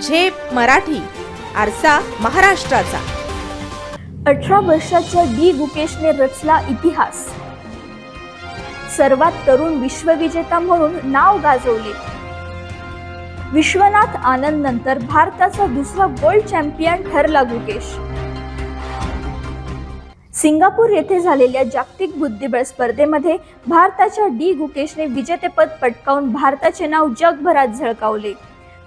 झेप मराठी आरसा महाराष्ट्राचा. अठरा वर्षाच्या डी गुकेशने रचला इतिहास. सर्वात तरुण विश्वविजेता म्हणून नाव गाजवले. विश्वनाथ आनंद नंतर भारताचा दुसरा वर्ल्ड चॅम्पियन ठरला गुकेश. सिंगापूर येथे झालेल्या जागतिक बुद्धिबळ स्पर्धेमध्ये भारताच्या डी गुकेशने विजेतेपद पटकावून भारताचे नाव जगभरात झळकावले.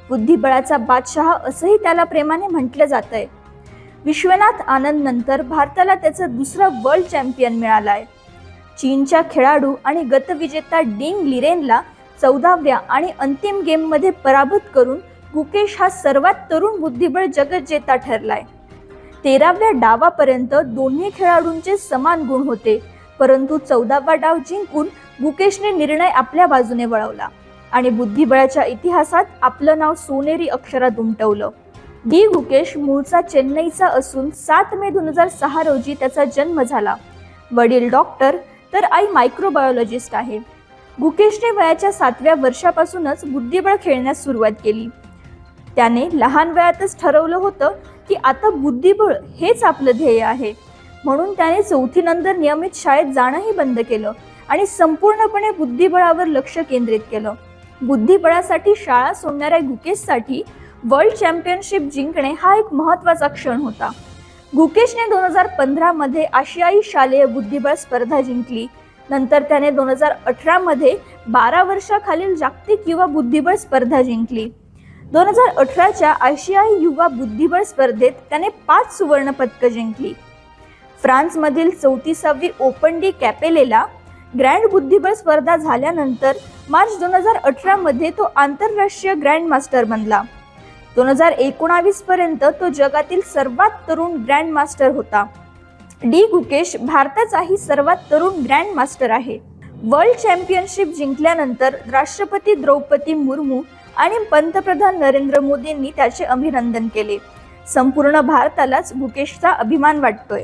बुद्धिबळाचा बादशहा असंही त्याला प्रेमाने म्हटलं जात आहे विश्वनाथ आनंद नंतर भारताला त्याचा दुसरा वर्ल्ड चॅम्पियन मिळालाय. चीनच्या खेळाडू आणि गतविजेता डिंग लिरेनला चौदाव्या आणि अंतिम गेममध्ये पराभूत करून गुकेश हा सर्वात तरुण बुद्धिबळ जगज्जेता ठरलाय. तेराव्या डावापर्यंत दोन्ही खेळाडूंचे समान गुण होते परंतु चौदावा डाव जिंकून गुकेशने निर्णय आपल्या बाजूने वळवला. आणि बुद्धिबळाच्या इतिहासात आपलं नाव सोनेरी अक्षरात उमटवलं डी. गुकेश मूळचा चेन्नईचा असून सात मे दोन हजार सहा रोजी त्याचा जन्म झाला. वडील डॉक्टर तर आई मायक्रोबायोलॉजिस्ट आहे. गुकेशने वयाच्या सातव्या वर्षापासूनच बुद्धिबळ खेळण्यास सुरुवात केली. त्याने लहान वयातच ठरवलं होतं की आता बुद्धिबळ हेच आपलं ध्येय आहे. म्हणून त्याने चौथीनंतर नियमित शाळेत जाणंही बंद केलं आणि संपूर्णपणे बुद्धिबळावर लक्ष केंद्रित केलं. बुद्धिबळासाठी शाळा सोडणाऱ्या गुकेशसाठी वर्ल्ड चॅम्पियनशिप जिंकणे हा एक महत्त्वाचा क्षण होता. गुकेशने दोन हजार पंधरामध्ये आशियाई शालेय बुद्धिबळ स्पर्धा जिंकली. नंतर त्याने दोन हजार अठरामध्ये बारा वर्षाखालील जागतिक युवा बुद्धिबळ स्पर्धा जिंकली. दोन हजार अठराच्या आशियाई युवा बुद्धिबळ स्पर्धेत त्याने पाच सुवर्णपदकं जिंकली. फ्रान्समधील चौतीसावी ओपन डी कॅपेलेला ग्रँड बुद्धिबळ स्पर्धा झाल्यानंतर मार्च दोन हजार अठरामध्ये तो आंतरराष्ट्रीय ग्रँड मास्टर बनला. दोन हजार एकोणावीस पर्यंत तो जगातील सर्वात तरुण ग्रँड मास्टर होता. डी. गुकेश भारताचाही सर्वात तरुण ग्रँड मास्टर आहे. वर्ल्ड चॅम्पियनशिप जिंकल्यानंतर राष्ट्रपती द्रौपदी मुर्मू आणि पंतप्रधान नरेंद्र मोदींनी त्याचे अभिनंदन केले. संपूर्ण भारतालाच गुकेशचा अभिमान वाटतोय.